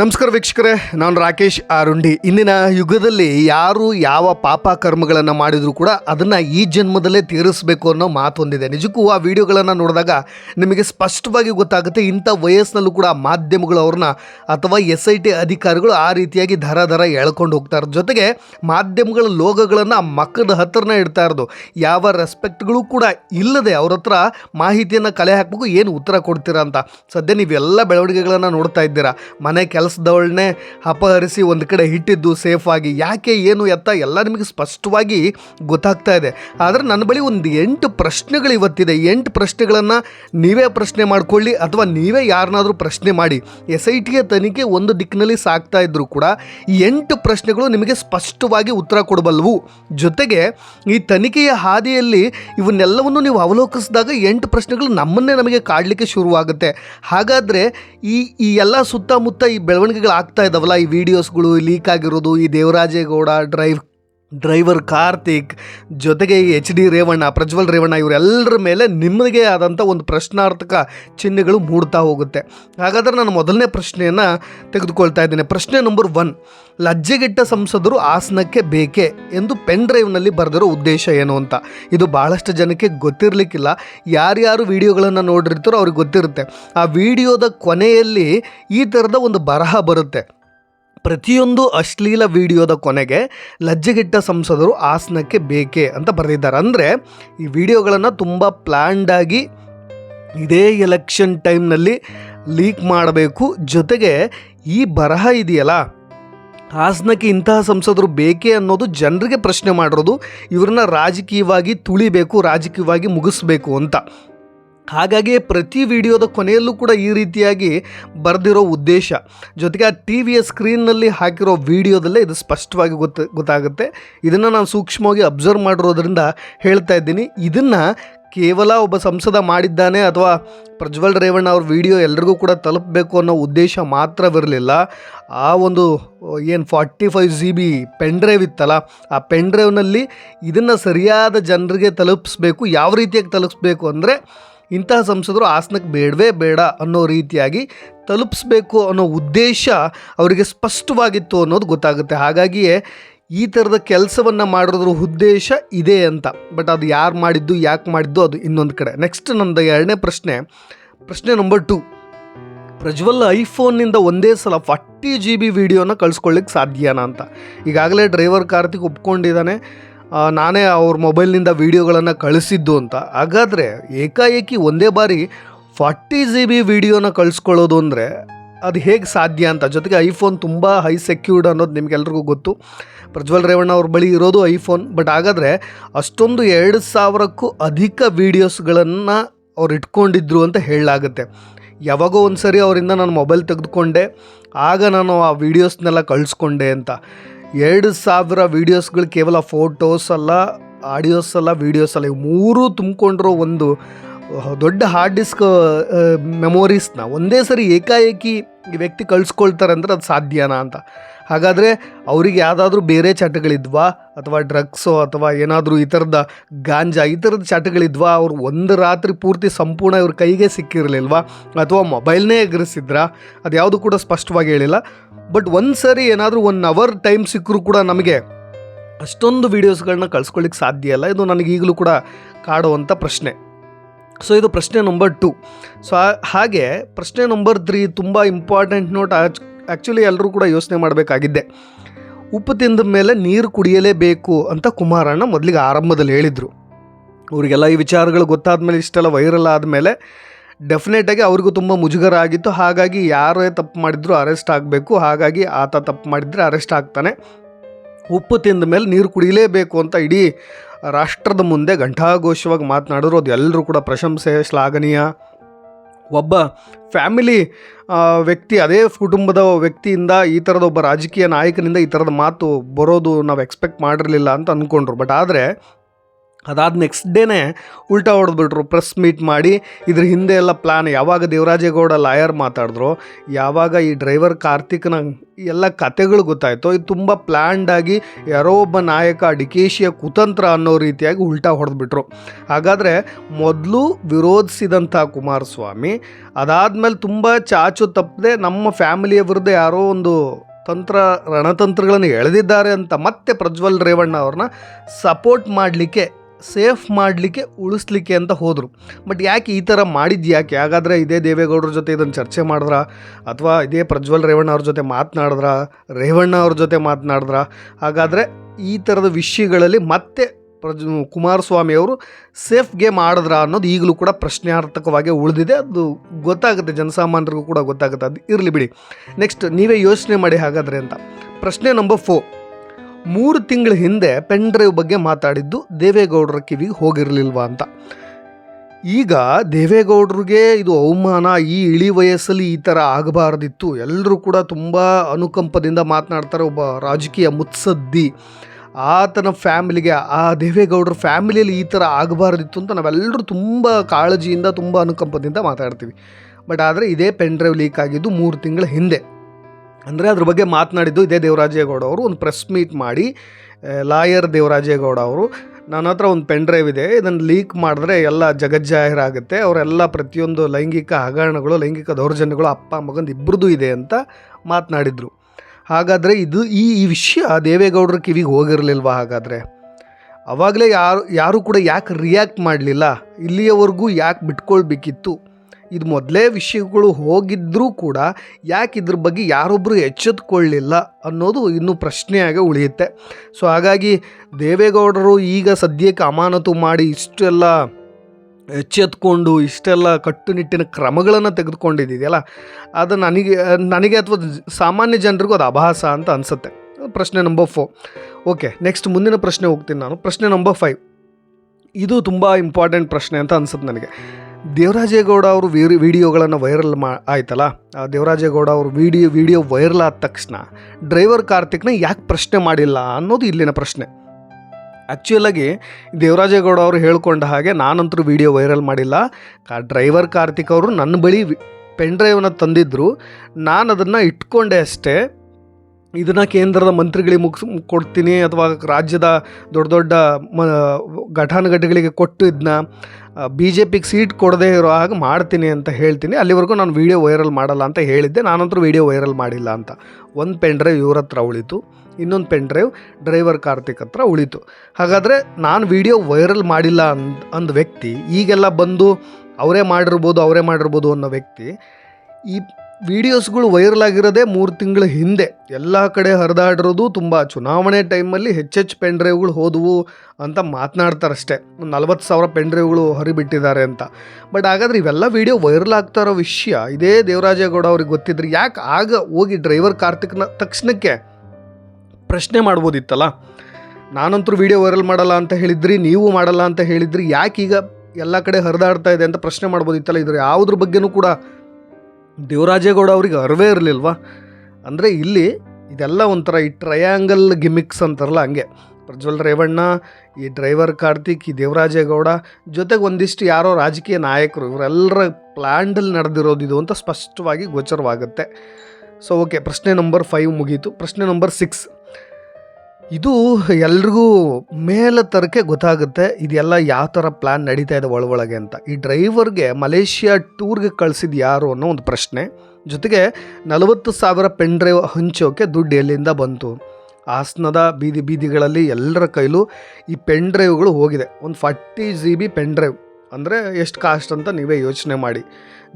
ನಮಸ್ಕಾರ ವೀಕ್ಷಕರೇ, ನಾನು ರಾಕೇಶ್ ಆರುಂಡಿ. ಇಂದಿನ ಯುಗದಲ್ಲಿ ಯಾರು ಯಾವ ಪಾಪ ಕರ್ಮಗಳನ್ನು ಮಾಡಿದರೂ ಕೂಡ ಅದನ್ನು ಈ ಜನ್ಮದಲ್ಲೇ ತೀರಿಸಬೇಕು ಅನ್ನೋ ಮಾತು ಹೊಂದಿದೆ ನಿಜಕ್ಕೂ ಆ ವಿಡಿಯೋಗಳನ್ನು ನೋಡಿದಾಗ ನಿಮಗೆ ಸ್ಪಷ್ಟವಾಗಿ ಗೊತ್ತಾಗುತ್ತೆ, ಇಂಥ ವಯಸ್ಸಿನಲ್ಲೂ ಕೂಡ ಮಾಧ್ಯಮಗಳು ಅವ್ರನ್ನ ಅಥವಾ ಎಸ್ ಐ ಟಿ ಅಧಿಕಾರಿಗಳು ಆ ರೀತಿಯಾಗಿ ದರ ದರ ಎಳ್ಕೊಂಡು ಹೋಗ್ತಾರೆ ಜೊತೆಗೆ ಮಾಧ್ಯಮಗಳ ಲೋಗಗಳನ್ನು ಮಕ್ಕದ ಹತ್ರನೇ ಇಡ್ತಾ ಇರೋದು. ಯಾವ ರೆಸ್ಪೆಕ್ಟ್ಗಳು ಕೂಡ ಇಲ್ಲದೆ ಅವ್ರ ಹತ್ರ ಮಾಹಿತಿಯನ್ನು ಕಲೆ ಹಾಕಬೇಕು, ಏನು ಉತ್ತರ ಕೊಡ್ತೀರಾ ಅಂತ. ಸದ್ಯ ನೀವೆಲ್ಲ ಬೆಳವಣಿಗೆಗಳನ್ನು ನೋಡ್ತಾ ಇದ್ದೀರಾ. ಮನೆ ಕೆಲಸದವಳನ್ನೇ ಅಪಹರಿಸಿ ಒಂದು ಕಡೆ ಇಟ್ಟಿದ್ದು ಸೇಫಾಗಿ ಯಾಕೆ, ಏನು ಎತ್ತ ಎಲ್ಲ ನಿಮಗೆ ಸ್ಪಷ್ಟವಾಗಿ ಗೊತ್ತಾಗ್ತಾ ಇದೆ. ಆದರೆ ನನ್ನ ಬಳಿ ಒಂದು ಎಂಟು ಪ್ರಶ್ನೆಗಳು ಇವತ್ತಿದೆ. ಎಂಟು ಪ್ರಶ್ನೆಗಳನ್ನು ನೀವೇ ಪ್ರಶ್ನೆ ಮಾಡ್ಕೊಳ್ಳಿ ಅಥವಾ ನೀವೇ ಯಾರನ್ನಾದರೂ ಪ್ರಶ್ನೆ ಮಾಡಿ. ಎಸ್ ಐ ಟಿಯ ತನಿಖೆ ಒಂದು ದಿಕ್ಕಿನಲ್ಲಿ ಸಾಕ್ತಾ ಇದ್ದರೂ ಕೂಡ ಎಂಟು ಪ್ರಶ್ನೆಗಳು ನಿಮಗೆ ಸ್ಪಷ್ಟವಾಗಿ ಉತ್ತರ ಕೊಡಬಲ್ಲವು. ಜೊತೆಗೆ ಈ ತನಿಖೆಯ ಹಾದಿಯಲ್ಲಿ ಇವನ್ನೆಲ್ಲವನ್ನು ನೀವು ಅವಲೋಕಿಸಿದಾಗ ಎಂಟು ಪ್ರಶ್ನೆಗಳು ನಮ್ಮನ್ನೇ ನಮಗೆ ಕಾಡಲಿಕ್ಕೆ ಶುರುವಾಗುತ್ತೆ. ಹಾಗಾದರೆ ಈ ಈ ಎಲ್ಲ ಸುತ್ತಮುತ್ತ ಈ ಬೆಳವಣಿಗೆಗಳು ಆಗ್ತಾ ಇದಾವಲ್ಲ ಈ ವಿಡಿಯೋಸ್ಗಳು ಲೀಕ್ ಆಗಿರೋದು ಈ ದೇವರಾಜೇಗೌಡ ಡ್ರೈವ್ ಡ್ರೈವರ್ ಕಾರ್ತಿಕ್ ಜೊತೆಗೆ ಎಚ್ ಡಿ ರೇವಣ್ಣ, ಪ್ರಜ್ವಲ್ ರೇವಣ್ಣ ಇವರೆಲ್ಲರ ಮೇಲೆ ನಿಮಗೆ ಆದಂಥ ಒಂದು ಪ್ರಶ್ನಾರ್ಥಕ ಚಿಹ್ನೆಗಳು ಮೂಡ್ತಾ ಹೋಗುತ್ತೆ. ಹಾಗಾದರೆ ನಾನು ಮೊದಲನೇ ಪ್ರಶ್ನೆಯನ್ನು ತೆಗೆದುಕೊಳ್ತಾ ಇದ್ದೇನೆ. ಪ್ರಶ್ನೆ ನಂಬರ್ ಒನ್ ಲಜ್ಜೆಗೆಟ್ಟ ಸಂಸದರು ಆಸನಕ್ಕೆ ಬೇಕೇ ಎಂದು ಪೆನ್ ಡ್ರೈವ್ನಲ್ಲಿ ಬರೆದಿರೋ ಉದ್ದೇಶ ಏನು ಅಂತ? ಇದು ಭಾಳಷ್ಟು ಜನಕ್ಕೆ ಗೊತ್ತಿರಲಿಕ್ಕಿಲ್ಲ. ಯಾರ್ಯಾರು ವಿಡಿಯೋಗಳನ್ನು ನೋಡಿರ್ತಾರೋ ಅವ್ರಿಗೆ ಗೊತ್ತಿರುತ್ತೆ. ಆ ವಿಡಿಯೋದ ಕೊನೆಯಲ್ಲಿ ಈ ಥರದ ಒಂದು ಬರಹ ಬರುತ್ತೆ. ಪ್ರತಿಯೊಂದು ಅಶ್ಲೀಲ ವಿಡಿಯೋದ ಕೊನೆಗೆ ಲಜ್ಜೆಗೆಟ್ಟ ಸಂಸದರು ಆಸನಕ್ಕೆ ಬೇಕೇ ಅಂತ ಬರೆದಿದ್ದಾರೆ. ಅಂದರೆ ಈ ವಿಡಿಯೋಗಳನ್ನು ತುಂಬ ಪ್ಲ್ಯಾಂಡಾಗಿ ಇದೇ ಎಲೆಕ್ಷನ್ ಟೈಮ್ನಲ್ಲಿ ಲೀಕ್ ಮಾಡಬೇಕು. ಜೊತೆಗೆ ಈ ಬರಹ ಇದೆಯಲ್ಲ, ಹಾಸನಕ್ಕೆ ಇಂತಹ ಸಂಸದರು ಬೇಕೇ ಅನ್ನೋದು ಜನರಿಗೆ ಪ್ರಶ್ನೆ ಮಾಡಿರೋದು, ಇವ್ರನ್ನ ರಾಜಕೀಯವಾಗಿ ತುಳಿಬೇಕು, ರಾಜಕೀಯವಾಗಿ ಮುಗಿಸ್ಬೇಕು ಅಂತ. ಹಾಗಾಗಿ ಪ್ರತಿ ವಿಡಿಯೋದ ಕೊನೆಯಲ್ಲೂ ಕೂಡ ಈ ರೀತಿಯಾಗಿ ಬರೆದಿರೋ ಉದ್ದೇಶ. ಜೊತೆಗೆ ಆ ಟಿ ವಿಯ ಸ್ಕ್ರೀನ್ನಲ್ಲಿ ಹಾಕಿರೋ ವಿಡಿಯೋದಲ್ಲೇ ಇದು ಸ್ಪಷ್ಟವಾಗಿ ಗೊತ್ತು, ಗೊತ್ತಾಗುತ್ತೆ. ಇದನ್ನು ನಾನು ಸೂಕ್ಷ್ಮವಾಗಿ ಅಬ್ಸರ್ವ್ ಮಾಡಿರೋದ್ರಿಂದ ಹೇಳ್ತಾ ಇದ್ದೀನಿ. ಇದನ್ನು ಕೇವಲ ಒಬ್ಬ ಸಂಸದ ಮಾಡಿದ್ದಾನೆ ಅಥವಾ ಪ್ರಜ್ವಲ್ ರೇವಣ್ಣ ಅವ್ರ ವಿಡಿಯೋ ಎಲ್ರಿಗೂ ಕೂಡ ತಲುಪಬೇಕು ಅನ್ನೋ ಉದ್ದೇಶ ಮಾತ್ರವಿರಲಿಲ್ಲ. ಆ ಒಂದು, ಏನು forty five G B pen drive ಇತ್ತಲ್ಲ, ಆ ಪೆನ್ ಡ್ರೈವ್ನಲ್ಲಿ ಇದನ್ನು ಸರಿಯಾದ ಜನರಿಗೆ ತಲುಪಿಸ್ಬೇಕು, ಯಾವ ರೀತಿಯಾಗಿ ತಲುಪಿಸ್ಬೇಕು ಅಂದರೆ ಇಂತಹ ಸಂಸದರು ಆಸನಕ್ಕೆ ಬೇಡವೇ ಬೇಡ ಅನ್ನೋ ರೀತಿಯಾಗಿ ತಲುಪಿಸ್ಬೇಕು ಅನ್ನೋ ಉದ್ದೇಶ ಅವರಿಗೆ ಸ್ಪಷ್ಟವಾಗಿತ್ತು ಅನ್ನೋದು ಗೊತ್ತಾಗುತ್ತೆ. ಹಾಗಾಗಿಯೇ ಈ ಥರದ ಕೆಲಸವನ್ನು ಮಾಡೋದ್ರ ಉದ್ದೇಶ ಇದೆ ಅಂತ. ಬಟ್ ಅದು ಯಾರು ಮಾಡಿದ್ದು, ಯಾಕೆ ಮಾಡಿದ್ದು ಅದು ಇನ್ನೊಂದು ಕಡೆ. ನೆಕ್ಸ್ಟ್ ನಮ್ಮದು ಎರಡನೇ ಪ್ರಶ್ನೆ. ಪ್ರಶ್ನೆ ನಂಬರ್ ಟು ಪ್ರಜ್ವಲ್ ಐಫೋನ್ನಿಂದ ಒಂದೇ ಸಲ ಫಾರ್ಟಿ ಜಿ ಬಿ ವಿಡಿಯೋನ ಕಳ್ಸ್ಕೊಳ್ಳಿಕ್ಕೆ ಸಾಧ್ಯನಾ ಅಂತ. ಈಗಾಗಲೇ ಡ್ರೈವರ್ ಕಾರ್ತಿಕ್ ಒಪ್ಕೊಂಡಿದ್ದಾನೆ. ನಾನೇ ಅವ್ರ ಮೊಬೈಲ್ನಿಂದ ವೀಡಿಯೋಗಳನ್ನು ಕಳಿಸಿದ್ದು ಅಂತ. ಹಾಗಾದರೆ ಏಕಾಏಕಿ ಒಂದೇ ಬಾರಿ ಫಾರ್ಟಿ ಜಿ ಬಿ ವಿಡಿಯೋನ ಕಳಿಸ್ಕೊಳ್ಳೋದು ಅಂದರೆ ಅದು ಹೇಗೆ ಸಾಧ್ಯ ಅಂತ? ಜೊತೆಗೆ ಐಫೋನ್ ತುಂಬ ಹೈ ಸೆಕ್ಯೂರ್ಡ್ ಅನ್ನೋದು ನಿಮಗೆಲ್ರಿಗೂ ಗೊತ್ತು. ಪ್ರಜ್ವಲ್ ರೇವಣ್ಣ ಅವ್ರ ಬಳಿ ಇರೋದು ಐಫೋನ್. ಬಟ್ ಹಾಗಾದರೆ ಅಷ್ಟೊಂದು ಎರಡು ಸಾವಿರಕ್ಕೂ ಅಧಿಕ ವೀಡಿಯೋಸ್ಗಳನ್ನು ಅವ್ರು ಇಟ್ಕೊಂಡಿದ್ರು ಅಂತ ಹೇಳಲಾಗುತ್ತೆ. ಯಾವಾಗೋ ಒಂದು ಸರಿ ಅವರಿಂದ ನಾನು ಮೊಬೈಲ್ ತೆಗೆದುಕೊಂಡೆ. ಆಗ ನಾನು ಆ ವೀಡಿಯೋಸ್ನೆಲ್ಲ ಕಳಿಸ್ಕೊಂಡೆ ಅಂತ. ಎರಡು ಸಾವಿರ ವೀಡಿಯೋಸ್ಗಳು ಕೇವಲ ಫೋಟೋಸ್ ಅಲ್ಲ ಆಡಿಯೋಸ್ ಅಲ್ಲ ವೀಡಿಯೋಸ್ ಅಲ್ಲ. ಇವು ಮೂರೂ ತುಂಬಿಕೊಂಡಿರೋ ಒಂದು ದೊಡ್ಡ ಹಾರ್ಡ್ ಡಿಸ್ಕ್ ಮೆಮೊರೀಸ್ನ ಒಂದೇ ಸರಿ ಏಕಾಏಕಿ ವ್ಯಕ್ತಿ ಕಳ್ಸ್ಕೊಳ್ತಾರೆ ಅಂದರೆ ಅದು ಸಾಧ್ಯನಾ ಅಂತ. ಹಾಗಾದರೆ ಅವರಿಗೆ ಯಾವುದಾದ್ರೂ ಬೇರೆ ಚಟಗಳಿದ್ವಾ? ಅಥವಾ ಡ್ರಗ್ಸೋ ಅಥವಾ ಏನಾದರೂ ಈ ಥರದ ಗಾಂಜಾ ಈ ಥರದ ಚಟಗಳಿದ್ವಾ? ಅವ್ರು ಒಂದು ರಾತ್ರಿ ಪೂರ್ತಿ ಸಂಪೂರ್ಣ ಇವ್ರ ಕೈಗೆ ಸಿಕ್ಕಿರಲಿಲ್ವಾ? ಅಥವಾ ಮೊಬೈಲ್ನೇ ಎಗರಿಸಿದ್ರಾ? ಅದು ಯಾವುದು ಕೂಡ ಸ್ಪಷ್ಟವಾಗಿ ಹೇಳಿಲ್ಲ. ಬಟ್ ಒಂದು ಸರಿ ಏನಾದರೂ ಒನ್ ಅವರ್ ಟೈಮ್ ಸಿಕ್ಕರೂ ಕೂಡ ನಮಗೆ ಅಷ್ಟೊಂದು ವೀಡಿಯೋಸ್ಗಳನ್ನ ಕಳ್ಸ್ಕೊಳ್ಳಿಕ್ಕೆ ಸಾಧ್ಯ ಇಲ್ಲ. ಇದು ನನಗೆ ಈಗಲೂ ಕೂಡ ಕಾಡುವಂಥ ಪ್ರಶ್ನೆ. ಸೊ, ಇದು ಪ್ರಶ್ನೆ ನಂಬರ್ ಟು. ಸೊ, ಹಾಗೆ ಪ್ರಶ್ನೆ ನಂಬರ್ ತ್ರೀ ತುಂಬ ಇಂಪಾರ್ಟೆಂಟ್ ನೋಟ್ ಆ್ಯಕ್ಚುಲಿ ಎಲ್ಲರೂ ಕೂಡ ಯೋಚನೆ ಮಾಡಬೇಕಾಗಿದ್ದೆ. ಉಪ್ಪು ತಿಂದ ಮೇಲೆ ನೀರು ಕುಡಿಯಲೇಬೇಕು ಅಂತ ಕುಮಾರಣ್ಣ ಮೊದಲಿಗೆ ಆರಂಭದಲ್ಲಿ ಹೇಳಿದರು. ಅವರಿಗೆಲ್ಲ ಈ ವಿಚಾರಗಳು ಗೊತ್ತಾದ ಮೇಲೆ ಇಷ್ಟೆಲ್ಲ ವೈರಲ್ ಆದಮೇಲೆ ಡೆಫಿನೆಟಾಗಿ ಅವ್ರಿಗೂ ತುಂಬ ಮುಜುಗರ ಆಗಿತ್ತು ಹಾಗಾಗಿ ಯಾರೇ ತಪ್ಪು ಮಾಡಿದ್ರು ಅರೆಸ್ಟ್ ಆಗಬೇಕು. ಹಾಗಾಗಿ ಆತ ತಪ್ಪು ಮಾಡಿದರೆ ಅರೆಸ್ಟ್ ಆಗ್ತಾನೆ. ಉಪ್ಪು ತಿಂದ ಮೇಲೆ ನೀರು ಕುಡಿಯಲೇಬೇಕು ಅಂತ ಇಡೀ ರಾಷ್ಟ್ರದ ಮುಂದೆ ಘಂಟಾಘೋಷವಾಗಿ ಮಾತನಾಡಿದ್ರು. ಅದು ಎಲ್ಲರೂ ಕೂಡ ಪ್ರಶಂಸೆ, ಶ್ಲಾಘನೀಯ. ಒಬ್ಬ ಫ್ಯಾಮಿಲಿ ವ್ಯಕ್ತಿ, ಅದೇ ಕುಟುಂಬದ ವ್ಯಕ್ತಿಯಿಂದ ಈ ಥರದ ಒಬ್ಬ ರಾಜಕೀಯ ನಾಯಕನಿಂದ ಈ ಥರದ ಮಾತು ಬರೋದು ನಾವು ಎಕ್ಸ್ಪೆಕ್ಟ್ ಮಾಡಿರಲಿಲ್ಲ ಅಂತ ಅಂದ್ಕೊಂಡ್ರು. ಬಟ್ ಆದರೆ ಅದಾದ ನೆಕ್ಸ್ಟ್ ಡೇನೇ ಉಲ್ಟಾ ಹೊಡೆದ್ಬಿಟ್ರು ಪ್ರೆಸ್ ಮೀಟ್ ಮಾಡಿ, ಇದ್ರ ಹಿಂದೆ ಎಲ್ಲ ಪ್ಲ್ಯಾನ್ ಯಾವಾಗ ದೇವರಾಜೇಗೌಡ ಲಾಯರ್ ಮಾತಾಡಿದ್ರು, ಯಾವಾಗ ಈ ಡ್ರೈವರ್ ಕಾರ್ತಿಕ್ನ ಎಲ್ಲ ಕತೆಗಳು ಗೊತ್ತಾಯಿತು, ಇದು ತುಂಬ ಪ್ಲ್ಯಾಂಡ್ ಆಗಿ ಯಾರೋ ಒಬ್ಬ ನಾಯಕ, ಡಿ ಕುತಂತ್ರ ಅನ್ನೋ ರೀತಿಯಾಗಿ ಉಲ್ಟಾ ಹೊಡೆದ್ಬಿಟ್ರು. ಹಾಗಾದರೆ ಮೊದಲು ವಿರೋಧಿಸಿದಂಥ ಕುಮಾರಸ್ವಾಮಿ, ಅದಾದಮೇಲೆ ತುಂಬ ಚಾಚು ತಪ್ಪದೆ ನಮ್ಮ ಫ್ಯಾಮಿಲಿಯ ವಿರುದ್ಧ ಯಾರೋ ಒಂದು ತಂತ್ರ, ರಣತಂತ್ರಗಳನ್ನು ಎಳೆದಿದ್ದಾರೆ ಅಂತ ಮತ್ತೆ ಪ್ರಜ್ವಲ್ ರೇವಣ್ಣ ಅವ್ರನ್ನ ಸಪೋರ್ಟ್ ಮಾಡಲಿಕ್ಕೆ ಸೇಫ್ ಮಾಡಲಿಕ್ಕೆ, ಉಳಿಸ್ಲಿಕ್ಕೆ ಅಂತ ಹೋದರು. ಬಟ್ ಯಾಕೆ ಈ ಥರ ಮಾಡಿದ್ದು ಯಾಕೆ? ಹಾಗಾದರೆ ಇದೇ ದೇವೇಗೌಡರ ಜೊತೆ ಇದನ್ನು ಚರ್ಚೆ ಮಾಡಿದ್ರ? ಅಥವಾ ಇದೇ ಪ್ರಜ್ವಲ್ ರೇವಣ್ಣ ಅವ್ರ ಜೊತೆ ಮಾತನಾಡಿದ್ರ? ರೇವಣ್ಣ ಅವ್ರ ಜೊತೆ ಮಾತನಾಡಿದ್ರ? ಹಾಗಾದರೆ ಈ ಥರದ ವಿಷಯಗಳಲ್ಲಿ ಮತ್ತೆ ಪ್ರಜ್, ಕುಮಾರಸ್ವಾಮಿ ಅವರು ಸೇಫ್ ಗೇಮ್ ಆಡಿದ್ರ ಅನ್ನೋದು ಈಗಲೂ ಕೂಡ ಪ್ರಶ್ನಾರ್ಥಕವಾಗಿ ಉಳಿದಿದೆ. ಅದು ಗೊತ್ತಾಗುತ್ತೆ, ಜನಸಾಮಾನ್ಯರಿಗೂ ಕೂಡ ಗೊತ್ತಾಗುತ್ತೆ. ಅದು ಇರಲಿ ಬಿಡಿ. ನೆಕ್ಸ್ಟ್ ನೀವೇ ಯೋಚನೆ ಮಾಡಿ ಹಾಗಾದರೆ ಅಂತ. ಪ್ರಶ್ನೆ ನಂಬರ್ ಫೋ ಮೂರು ತಿಂಗಳ ಹಿಂದೆ ಪೆನ್ ಡ್ರೈವ್ ಬಗ್ಗೆ ಮಾತಾಡಿದ್ದು ದೇವೇಗೌಡರ ಕಿವಿಗೆ ಹೋಗಿರಲಿಲ್ವಾ ಅಂತ. ಈಗ ದೇವೇಗೌಡರಿಗೆ ಇದು ಅವಮಾನ, ಈ ಇಳಿ ವಯಸ್ಸಲ್ಲಿ ಈ ಥರ ಆಗಬಾರ್ದಿತ್ತು. ಎಲ್ಲರೂ ಕೂಡ ತುಂಬ ಅನುಕಂಪದಿಂದ ಮಾತನಾಡ್ತಾರೆ, ಒಬ್ಬ ರಾಜಕೀಯ ಮುತ್ಸದ್ದಿ. ಆತನ ಫ್ಯಾಮಿಲಿಗೆ, ಆ ದೇವೇಗೌಡರ ಫ್ಯಾಮಿಲಿಯಲ್ಲಿ ಈ ಥರ ಆಗಬಾರ್ದಿತ್ತು ಅಂತ ನಾವೆಲ್ಲರೂ ತುಂಬ ಕಾಳಜಿಯಿಂದ, ತುಂಬ ಅನುಕಂಪದಿಂದ ಮಾತಾಡ್ತೀವಿ. ಬಟ್ ಆದರೆ ಇದೇ ಪೆನ್ ಡ್ರೈವ್ ಲೀಕ್ ಆಗಿದ್ದು ಮೂರು ತಿಂಗಳ ಹಿಂದೆ. ಅಂದರೆ ಅದ್ರ ಬಗ್ಗೆ ಮಾತನಾಡಿದ್ದು ಇದೇ ದೇವರಾಜೇಗೌಡ ಅವರು. ಒಂದು ಪ್ರೆಸ್ ಮೀಟ್ ಮಾಡಿ ಲಾಯರ್ ದೇವರಾಜೇಗೌಡ ಅವರು ನನ್ನ ಹತ್ರ ಒಂದು ಪೆನ್ ಡ್ರೈವ್ ಇದೆ, ಇದನ್ನು ಲೀಕ್ ಮಾಡಿದ್ರೆ ಎಲ್ಲ ಜಗಜ್ಜಾಹಿರಾಗುತ್ತೆ. ಅವರೆಲ್ಲ ಪ್ರತಿಯೊಂದು ಲೈಂಗಿಕ ಹಗರಣಗಳು, ಲೈಂಗಿಕ ದೌರ್ಜನ್ಯಗಳು ಅಪ್ಪ, ಮಗಂದು ಇಬ್ಬರದ್ದು ಇದೆ ಅಂತ ಮಾತನಾಡಿದರು. ಹಾಗಾದರೆ ಇದು ಈ ಈ ವಿಷಯ ದೇವೇಗೌಡರ ಕಿವಿಗೆ ಹೋಗಿರಲಿಲ್ವ ಹಾಗಾದರೆ? ಅವಾಗಲೇ ಯಾರು, ಯಾರೂ ಕೂಡ ಯಾಕೆ ರಿಯಾಕ್ಟ್ ಮಾಡಲಿಲ್ಲ? ಇಲ್ಲಿಯವರೆಗೂ ಯಾಕೆ ಬಿಟ್ಕೊಳ್ಬೇಕಿತ್ತು? ಇದು ಮೊದಲೇ ವಿಷಯಗಳು ಹೋಗಿದ್ದರೂ ಕೂಡ ಯಾಕೆ ಇದ್ರ ಬಗ್ಗೆ ಯಾರೊಬ್ಬರು ಎಚ್ಚೆತ್ಕೊಳ್ಳಿಲ್ಲ ಅನ್ನೋದು ಇನ್ನೂ ಪ್ರಶ್ನೆಯಾಗಿ ಉಳಿಯುತ್ತೆ. ಸೊ ಹಾಗಾಗಿ ದೇವೇಗೌಡರು ಈಗ ಸದ್ಯಕ್ಕೆ ಅಮಾನತು ಮಾಡಿ ಇಷ್ಟೆಲ್ಲ ಎಚ್ಚೆತ್ಕೊಂಡು ಇಷ್ಟೆಲ್ಲ ಕಟ್ಟುನಿಟ್ಟಿನ ಕ್ರಮಗಳನ್ನು ತೆಗೆದುಕೊಂಡಿದೆಯಲ್ಲ ಅದು ನನಗೆ ನನಗೆ ಅಥವಾ ಸಾಮಾನ್ಯ ಜನರಿಗೂ ಅದು ಅಭಾಸ ಅಂತ ಅನಿಸುತ್ತೆ. ಪ್ರಶ್ನೆ ನಂಬರ್ ಫೋ ಓಕೆ ನೆಕ್ಸ್ಟ್ ಮುಂದಿನ ಪ್ರಶ್ನೆ ಹೋಗ್ತೀನಿ ನಾನು. ಪ್ರಶ್ನೆ ನಂಬರ್ ಫೈವ್ ಇದು ತುಂಬ ಇಂಪಾರ್ಟೆಂಟ್ ಪ್ರಶ್ನೆ ಅಂತ ಅನ್ಸುತ್ತೆ ನನಗೆ. ದೇವರಾಜೇಗೌಡ ಅವರು ವೀರ್ ವಿಡಿಯೋಗಳನ್ನು ವೈರಲ್ ಮಾ ಆಯ್ತಲ್ಲ? ದೇವರಾಜೇಗೌಡ ಅವರು ವಿಡಿಯೋ ವಿಡಿಯೋ ವೈರಲ್ ಆದ ತಕ್ಷಣ ಡ್ರೈವರ್ ಕಾರ್ತಿಕ್ನ ಯಾಕೆ ಪ್ರಶ್ನೆ ಮಾಡಿಲ್ಲ ಅನ್ನೋದು ಇಲ್ಲಿನ ಪ್ರಶ್ನೆ. ಆ್ಯಕ್ಚುಲಾಗಿ ದೇವರಾಜೇಗೌಡ ಅವರು ಹೇಳ್ಕೊಂಡ ಹಾಗೆ ನಾನಂತರೂ ವಿಡಿಯೋ ವೈರಲ್ ಮಾಡಿಲ್ಲ. ಕಾ ಡ್ರೈವರ್ ಕಾರ್ತಿಕ್ ಅವರು ನನ್ನ ಬಳಿ ಪೆನ್ ಡ್ರೈವನ್ನ ತಂದಿದ್ದರು ನಾನು ಅದನ್ನು ಇಟ್ಕೊಂಡೆ ಅಷ್ಟೇ. ಇದನ್ನು ಕೇಂದ್ರದ ಮಂತ್ರಿಗಳಿಗೆ ಮುಗಿಸ್, ಕೊಡ್ತೀನಿ ಅಥವಾ ರಾಜ್ಯದ ದೊಡ್ಡ ದೊಡ್ಡ ಮ ಘಟಾನುಘಟಿಗಳಿಗೆ ಕೊಟ್ಟು ಇದನ್ನ ಬಿ ಜೆ ಪಿಗೆ ಸೀಟ್ ಕೊಡದೇ ಇರೋ ಹಾಗೆ ಮಾಡ್ತೀನಿ ಅಂತ ಹೇಳ್ತೀನಿ. ಅಲ್ಲಿವರೆಗೂ ನಾನು ವೀಡಿಯೋ ವೈರಲ್ ಮಾಡಲ್ಲ ಅಂತ ಹೇಳಿದ್ದೆ. ನಾನಂತರೂ ವೀಡಿಯೋ ವೈರಲ್ ಮಾಡಿಲ್ಲ ಅಂತ. ಒಂದು ಪೆನ್ ಡ್ರೈವ್ ಇವ್ರ ಹತ್ರ ಉಳಿತು. ಇನ್ನೊಂದು ಪೆನ್ ಡ್ರೈವ್ ಡ್ರೈವರ್ ಕಾರ್ತಿಕ್ ಹತ್ರ ಉಳಿತು. ಹಾಗಾದರೆ ನಾನು ವೀಡಿಯೋ ವೈರಲ್ ಮಾಡಿಲ್ಲ ಅಂದ್, ಅಂದ ವ್ಯಕ್ತಿ, ಈಗೆಲ್ಲ ಬಂದು ಅವರೇ ಮಾಡಿರ್ಬೋದು ಅವರೇ ಮಾಡಿರ್ಬೋದು ಅನ್ನೋ ವ್ಯಕ್ತಿ, ಈ ವಿಡಿಯೋಸ್ಗಳು ವೈರಲ್ ಆಗಿರೋದೇ ಮೂರು ತಿಂಗಳ ಹಿಂದೆ. ಎಲ್ಲ ಕಡೆ ಹರಿದಾಡಿರೋದು ತುಂಬ ಚುನಾವಣೆ ಟೈಮಲ್ಲಿ ಹೆಚ್ಚೆಚ್ಚು ಪೆನ್ ಡ್ರೈವ್ಗಳು ಹೋದವು ಅಂತ ಮಾತನಾಡ್ತಾರಷ್ಟೇ. ಒಂದು ನಲ್ವತ್ತು ಸಾವಿರ ಪೆನ್ ಡ್ರೈವ್ಗಳು ಹರಿಬಿಟ್ಟಿದ್ದಾರೆ ಅಂತ. ಬಟ್ ಹಾಗಾದರೆ ಇವೆಲ್ಲ ವೀಡಿಯೋ ವೈರಲ್ ಆಗ್ತಾ ಇರೋ ವಿಷಯ. ಇದೇ ದೇವರಾಜೇಗೌಡ ಅವ್ರಿಗೆ ಗೊತ್ತಿದ್ರೆ ಯಾಕೆ ಆಗ ಹೋಗಿ ಡ್ರೈವರ್ ಕಾರ್ತಿಕ್ನ ತಕ್ಷಣಕ್ಕೆ ಪ್ರಶ್ನೆ ಮಾಡ್ಬೋದಿತ್ತಲ್ಲ? ನಾನಂತರೂ ವೀಡಿಯೋ ವೈರಲ್ ಮಾಡಲ್ಲ ಅಂತ ಹೇಳಿದ್ರಿ, ನೀವು ಮಾಡಲ್ಲ ಅಂತ ಹೇಳಿದ್ರಿ ಯಾಕೆ ಈಗ ಎಲ್ಲ ಕಡೆ ಹರಿದಾಡ್ತಾ ಇದೆ ಅಂತ ಪ್ರಶ್ನೆ ಮಾಡ್ಬೋದಿತ್ತಲ್ಲ? ಇದ್ರ ಯಾವುದ್ರ ಬಗ್ಗೆನೂ ಕೂಡ ದೇವರಾಜೇಗೌಡ ಅವ್ರಿಗೆ ಅರಿವೇ ಇರಲಿಲ್ವಾ? ಅಂದರೆ ಇಲ್ಲಿ ಇದೆಲ್ಲ ಒಂಥರ ಈ ಟ್ರಯಾಂಗಲ್ ಗಿಮಿಕ್ಸ್ ಅಂತಾರಲ್ಲ ಹಂಗೆ. ಪ್ರಜ್ವಲ್ ರೇವಣ್ಣ, ಈ ಡ್ರೈವರ್ ಕಾರ್ತಿಕ್, ಈ ದೇವರಾಜೇಗೌಡ ಜೊತೆಗೆ ಒಂದಿಷ್ಟು ಯಾರೋ ರಾಜಕೀಯ ನಾಯಕರು ಇವರೆಲ್ಲರ ಪ್ಲ್ಯಾಂಡಲ್ಲಿ ನಡೆದಿರೋದು ಇದು ಅಂತ ಸ್ಪಷ್ಟವಾಗಿ ಗೋಚರವಾಗುತ್ತೆ. ಸೊ ಓಕೆ ಪ್ರಶ್ನೆ ನಂಬರ್ ಫೈವ್ ಮುಗೀತು. ಪ್ರಶ್ನೆ ನಂಬರ್ ಸಿಕ್ಸ್ ಇದು ಎಲ್ರಿಗೂ ಮೇಲೆ ತರಕೆ ಗೊತ್ತಾಗುತ್ತೆ ಇದೆಲ್ಲ ಯಾವ ಥರ ಪ್ಲ್ಯಾನ್ ನಡೀತಾ ಇದೆ ಒಳಗೆ ಅಂತ. ಈ ಡ್ರೈವರ್ಗೆ ಮಲೇಷ್ಯಾ ಟೂರ್ಗೆ ಕಳಿಸಿದ ಯಾರು ಅನ್ನೋ ಒಂದು ಪ್ರಶ್ನೆ. ಜೊತೆಗೆ ನಲವತ್ತು ಸಾವಿರ ಪೆನ್ ಡ್ರೈವ್ ಹಂಚೋಕೆ ದುಡ್ಡು ಎಲ್ಲಿಂದ ಬಂತು? ಹಾಸನದ ಬೀದಿ ಬೀದಿಗಳಲ್ಲಿ ಎಲ್ಲರ ಕೈಲೂ ಈ ಪೆನ್ ಡ್ರೈವ್ಗಳು ಹೋಗಿದೆ. ಒಂದು forty G B pen drive ಅಂದರೆ ಎಷ್ಟು ಕಾಸ್ಟ್ ಅಂತ ನೀವೇ ಯೋಚನೆ ಮಾಡಿ.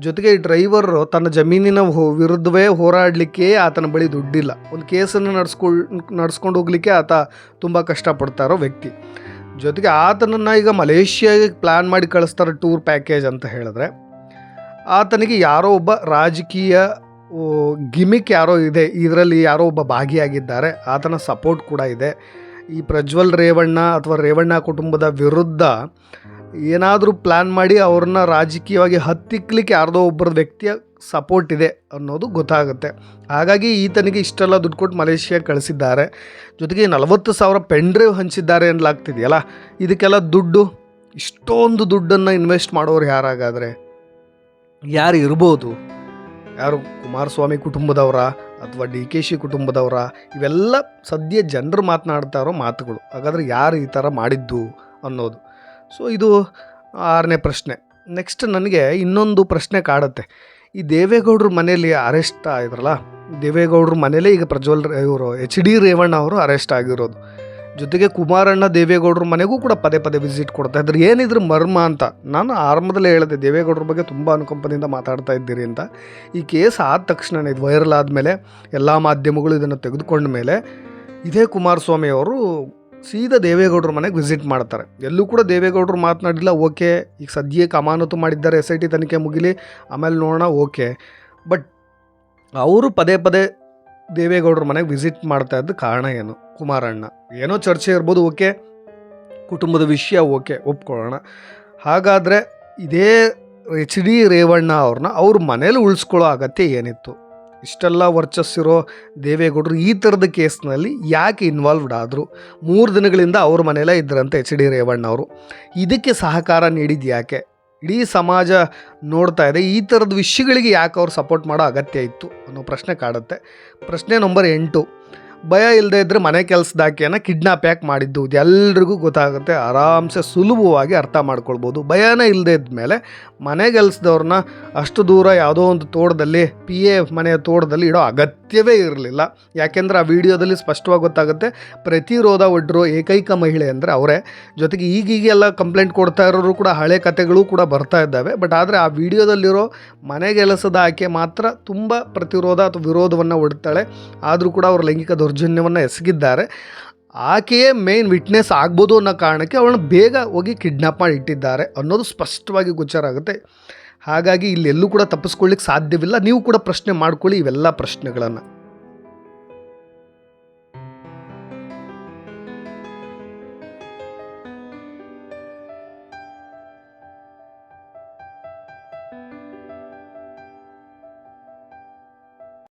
ಜೊತೆಗೆ ಈ ಡ್ರೈವರ್ ತನ್ನ ಜಮೀನಿನ ವಿರುದ್ಧವೇ ಹೋರಾಡಲಿಕ್ಕೆ ಆತನ ಬಳಿ ದುಡ್ಡಿಲ್ಲ. ಒಂದು ಕೇಸನ್ನು ನಡೆಸ್ಕೊಳ್, ನಡ್ಸ್ಕೊಂಡು ಹೋಗ್ಲಿಕ್ಕೆ ಆತ ತುಂಬ ಕಷ್ಟಪಡ್ತಾ ಇರೋ ವ್ಯಕ್ತಿ. ಜೊತೆಗೆ ಆತನನ್ನು ಈಗ ಮಲೇಷ್ಯಾಗೆ ಪ್ಲ್ಯಾನ್ ಮಾಡಿ ಕಳಿಸ್ತಾರೆ ಟೂರ್ ಪ್ಯಾಕೇಜ್ ಅಂತ ಹೇಳಿದ್ರೆ, ಆತನಿಗೆ ಯಾರೋ ಒಬ್ಬ ರಾಜಕೀಯ ಗಿಮಿಕ್ ಯಾರೋ ಇದೆ. ಇದರಲ್ಲಿ ಯಾರೋ ಒಬ್ಬ ಭಾಗಿಯಾಗಿದ್ದಾರೆ. ಆತನ ಸಪೋರ್ಟ್ ಕೂಡ ಇದೆ. ಈ ಪ್ರಜ್ವಲ್ ರೇವಣ್ಣ ಅಥವಾ ರೇವಣ್ಣ ಕುಟುಂಬದ ವಿರುದ್ಧ ಏನಾದರೂ ಪ್ಲ್ಯಾನ್ ಮಾಡಿ ಅವ್ರನ್ನ ರಾಜಕೀಯವಾಗಿ ಹತ್ತಿಕ್ಲಿಕ್ಕೆ ಯಾರ್ದೋ ಒಬ್ಬರ ವ್ಯಕ್ತಿಯ ಸಪೋರ್ಟ್ ಇದೆ ಅನ್ನೋದು ಗೊತ್ತಾಗುತ್ತೆ. ಹಾಗಾಗಿ ಈತನಿಗೆ ಇಷ್ಟೆಲ್ಲ ದುಡ್ಡು ಕೊಟ್ಟು ಮಲೇಷಿಯಾ ಕಳಿಸಿದ್ದಾರೆ. ಜೊತೆಗೆ ನಲವತ್ತು ಸಾವಿರ ಪೆನ್ ಡ್ರೈವ್ ಹಂಚಿದ್ದಾರೆ ಅನ್ಲಾಗ್ತಿದೆಯಲ್ಲ ಇದಕ್ಕೆಲ್ಲ ದುಡ್ಡು, ಇಷ್ಟೊಂದು ದುಡ್ಡನ್ನು ಇನ್ವೆಸ್ಟ್ ಮಾಡೋರು ಯಾರಾಗಾದರೆ? ಯಾರು ಇರ್ಬೋದು? ಯಾರು ಕುಮಾರಸ್ವಾಮಿ ಕುಟುಂಬದವರ ಅಥವಾ ಡಿ ಕೆ ಶಿ ಕುಟುಂಬದವರ? ಇವೆಲ್ಲ ಸದ್ಯ ಜನರು ಮಾತನಾಡ್ತಾ ಇರೋ ಮಾತುಗಳು. ಹಾಗಾದರೆ ಯಾರು ಈ ಥರ ಮಾಡಿದ್ದು ಅನ್ನೋದು. ಸೊ ಇದು ಆರನೇ ಪ್ರಶ್ನೆ. ನೆಕ್ಸ್ಟ್ ನನಗೆ ಇನ್ನೊಂದು ಪ್ರಶ್ನೆ ಕಾಡುತ್ತೆ. ಈ ದೇವೇಗೌಡರ ಮನೆಯಲ್ಲಿ ಅರೆಸ್ಟ್ ಆಗಿದ್ರಲ್ಲ, ದೇವೇಗೌಡರ ಮನೇಲೇ ಈಗ ಪ್ರಜ್ವಲ್ ಇವರು ಎಚ್ ಡಿ ರೇವಣ್ಣ ಅವರು ಅರೆಸ್ಟ್ ಆಗಿರೋದು. ಜೊತೆಗೆ ಕುಮಾರಣ್ಣ ದೇವೇಗೌಡರ ಮನೆಗೂ ಕೂಡ ಪದೇ ಪದೇ ವಿಸಿಟ್ ಕೊಡ್ತಾ ಇದ್ರು ಏನಿದ್ರು ಮರ್ಮ ಅಂತ. ನಾನು ಆರಂಭದಲ್ಲೇ ಹೇಳಿದೆ, ದೇವೇಗೌಡರ ಬಗ್ಗೆ ತುಂಬ ಅನುಕಂಪದಿಂದ ಮಾತಾಡ್ತಾ ಇದ್ದೀರಿ ಅಂತ. ಈ ಕೇಸ್ ಆದ ತಕ್ಷಣ ಇದು ವೈರಲ್ ಆದಮೇಲೆ, ಎಲ್ಲ ಮಾಧ್ಯಮಗಳು ಇದನ್ನು ತೆಗೆದುಕೊಂಡ ಮೇಲೆ ಇದೇ ಕುಮಾರಸ್ವಾಮಿ ಅವರು ಸೀದಾ ದೇವೇಗೌಡರ ಮನೆಗೆ ವಿಸಿಟ್ ಮಾಡ್ತಾರೆ. ಎಲ್ಲೂ ಕೂಡ ದೇವೇಗೌಡರು ಮಾತನಾಡಿಲ್ಲ, ಓಕೆ, ಈಗ ಸದ್ಯಕ್ಕೆ ಅಮಾನತು ಮಾಡಿದ್ದಾರೆ ಎಸ್ ಐ ಟಿ ತನಿಖೆ ಮುಗಿಲಿ, ಆಮೇಲೆ ನೋಡೋಣ, ಓಕೆ. ಬಟ್ ಅವರು ಪದೇ ಪದೇ ದೇವೇಗೌಡರ ಮನೆಗೆ ವಿಸಿಟ್ ಮಾಡ್ತಾ ಇದ್ದ ಕಾರಣ ಏನು? ಕುಮಾರಣ್ಣ. ಏನೋ ಚರ್ಚೆ ಇರ್ಬೋದು, ಓಕೆ. ಕುಟುಂಬದ ವಿಷಯ ಓಕೆ, ಒಪ್ಕೊಳ್ಳೋಣ. ಹಾಗಾದರೆ ಇದೇ ಎಚ್ ಡಿ ರೇವಣ್ಣ ಅವ್ರನ್ನ ಅವ್ರ ಮನೇಲಿ ಉಳಿಸ್ಕೊಳ್ಳೋ ಅಗತ್ಯ ಏನಿತ್ತು? ಇಷ್ಟೆಲ್ಲ ವರ್ಚಸ್ಸಿರೋ ದೇವೇಗೌಡರು ಈ ಥರದ ಕೇಸ್ನಲ್ಲಿ ಯಾಕೆ ಇನ್ವಾಲ್ವ್ಡ್ ಆದರು? ಮೂರು ದಿನಗಳಿಂದ ಅವ್ರ ಮನೆಯಲ್ಲೇ ಇದ್ದರಂತೆ ಎಚ್ ಡಿ ರೇವಣ್ಣ ಅವರು ಇದಕ್ಕೆ ಸಹಕಾರ ನೀಡಿದ್ದು ಯಾಕೆ? ಇಡೀ ಸಮಾಜ ನೋಡ್ತಾ ಇದೆ, ಈ ಥರದ ವಿಷಯಗಳಿಗೆ ಯಾಕೆ ಅವ್ರು ಸಪೋರ್ಟ್ ಮಾಡೋ ಅಗತ್ಯ ಇತ್ತು ಅನ್ನೋ ಪ್ರಶ್ನೆ ಕಾಡುತ್ತೆ. ಪ್ರಶ್ನೆ ನಂಬರ್ ಎಂಟು. ಭಯ ಇಲ್ಲದೆ ಇದ್ದರೆ ಮನೆ ಕೆಲಸದಾಕೆನ ಕಿಡ್ನಾಪ್ ಯಾಕೆ ಮಾಡಿದ್ದು? ಇದು ಎಲ್ರಿಗೂ ಗೊತ್ತಾಗುತ್ತೆ. ಆರಾಮ್ಸೆ ಸುಲಭವಾಗಿ ಅರ್ಥ ಮಾಡ್ಕೊಳ್ಬೋದು. ಭಯನೇ ಇಲ್ಲದೆ ಇದ್ಮೇಲೆ ಮನೆ ಕೆಲಸದವ್ರನ್ನ ಅಷ್ಟು ದೂರ ಯಾವುದೋ ಒಂದು ತೋಟದಲ್ಲಿ ಪಿ ಎ ಮನೆಯ ತೋಟದಲ್ಲಿ ಇಡೋ ಅಗತ್ಯವೇ ಇರಲಿಲ್ಲ. ಯಾಕೆಂದರೆ ಆ ವಿಡಿಯೋದಲ್ಲಿ ಸ್ಪಷ್ಟವಾಗಿ ಗೊತ್ತಾಗುತ್ತೆ, ಪ್ರತಿರೋಧ ಒಡ್ಡಿರೋ ಏಕೈಕ ಮಹಿಳೆ ಅಂದರೆ ಅವರೇ. ಜೊತೆಗೆ ಈಗೀಗೆಲ್ಲ ಕಂಪ್ಲೇಂಟ್ ಕೊಡ್ತಾ ಇರೋರು ಕೂಡ ಹಳೆ ಕತೆಗಳು ಕೂಡ ಬರ್ತಾ ಇದ್ದಾವೆ. ಬಟ್ ಆದರೆ ಆ ವಿಡಿಯೋದಲ್ಲಿರೋ ಮನೆ ಕೆಲಸದ ಆಕೆ ಮಾತ್ರ ತುಂಬ ಪ್ರತಿರೋಧ ಅಥವಾ ವಿರೋಧವನ್ನು ಒಡ್ತಾಳೆ. ಆದರೂ ಕೂಡ ಅವರು ಲೈಂಗಿಕ ದೌರ್ಜನ್ಯವನ್ನು ಎಸಗಿದ್ದಾರೆ. ಆಕೆಯೇ ಮೇನ್ ವಿಟ್ನೆಸ್ ಆಗ್ಬೋದು ಅನ್ನೋ ಕಾರಣಕ್ಕೆ ಅವಳನ್ನ ಬೇಗ ಹೋಗಿ ಕಿಡ್ನಾಪ್ ಮಾಡಿ ಇಟ್ಟಿದ್ದಾರೆ ಅನ್ನೋದು ಸ್ಪಷ್ಟವಾಗಿ ಗೋಚರ ಆಗುತ್ತೆ. ಹಾಗಾಗಿ ಇಲ್ಲೆಲ್ಲೂ ಕೂಡ ತಪ್ಪಿಸ್ಕೊಳ್ಳಿಕ್ಕೆ ಸಾಧ್ಯವಿಲ್ಲ. ನೀವು ಕೂಡ ಪ್ರಶ್ನೆ ಮಾಡ್ಕೊಳ್ಳಿ ಇವೆಲ್ಲ ಪ್ರಶ್ನೆಗಳನ್ನು.